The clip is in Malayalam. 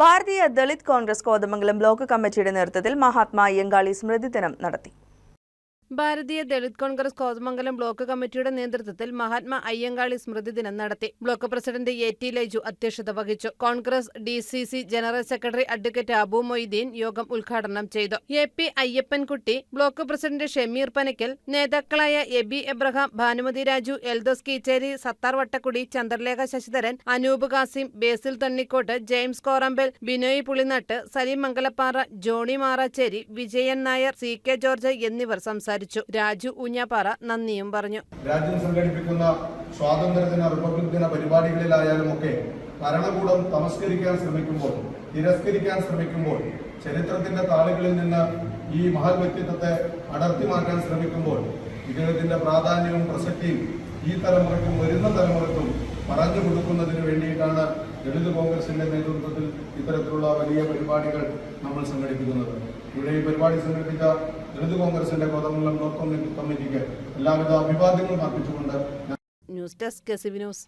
ഭാരതീയ ദളിത് കോൺഗ്രസ് കോതമംഗലം ബ്ലോക്ക് കമ്മിറ്റിയുടെ നേതൃത്വത്തിൽ മഹാത്മാ അയ്യങ്കാളി സ്മൃതി ദിനം നടത്തി. ഭാരതീയ ദളിത് കോൺഗ്രസ് കോതമംഗലം ബ്ലോക്ക് കമ്മിറ്റിയുടെ നേതൃത്വത്തിൽ മഹാത്മാ അയ്യങ്കാളി സ്മൃതി ദിനം നടത്തി. Block president A T Laiju അധ്യക്ഷത വഹിച്ചു. Congress D C C general secretary advocate Abu Moideen യോഗം ഉദ്ഘാടനം ചെയ്തു. A P Ayyappankutty block president Shameer Panakkal നേതാക്കളായ എബി എബ്രഹാം ഭാനുമതി രാജു എൽദോസ് കീച്ചേരി സത്താർ വട്ടക്കുടി ചന്ദ്രലേഖ ശശിധരൻ അനൂപ് കാസിം ബേസിൽ Thannikkott James Korambal Binoy Pulinattu Saleem Mangalappara Johnny Maracheri Vijayan Nair C K George എന്നിവർ സംസാരിച്ചു. രാജു ഊഞ്ഞാപ്പാറ നന്ദിയും പറഞ്ഞു. രാജ്യം സംഘടിപ്പിക്കുന്ന സ്വാതന്ത്ര്യദിന റിപ്പബ്ലിക് ദിന പരിപാടികളിലായാലും ഒക്കെ ഭരണകൂടം തമസ്കരിക്കാൻ ശ്രമിക്കുമ്പോൾ തിരസ്കരിക്കാൻ ശ്രമിക്കുമ്പോൾ ചരിത്രത്തിന്റെ താളുകളിൽ നിന്ന് ഈ മഹൽ വ്യക്തിത്വത്തെ അടർത്തി മാറ്റാൻ ശ്രമിക്കുമ്പോൾ ഇദ്ദേഹത്തിന്റെ പ്രാധാന്യവും പ്രസക്തിയും ഈ തലമുറയ്ക്കും വരുന്ന തലമുറയ്ക്കും പറഞ്ഞു കൊടുക്കുന്നതിന് വേണ്ടിയിട്ടാണ് ദളിത് കോൺഗ്രസിന്റെ നേതൃത്വത്തിൽ ഇത്തരത്തിലുള്ള വലിയ പരിപാടികൾ നമ്മൾ സംഘടിപ്പിക്കുന്നത്. ഇവിടെ ഈ പരിപാടി സംഘടിപ്പിച്ച ദളിത് കോൺഗ്രസിന്റെ കോതമംഗലം ബ്ലോക്ക് കമ്മിറ്റി കമ്മിറ്റിക്ക് എല്ലാവിധ അഭിവാദ്യങ്ങളും അർപ്പിച്ചുകൊണ്ട് ന്യൂസ് ഡെസ്ക് ന്യൂസ്.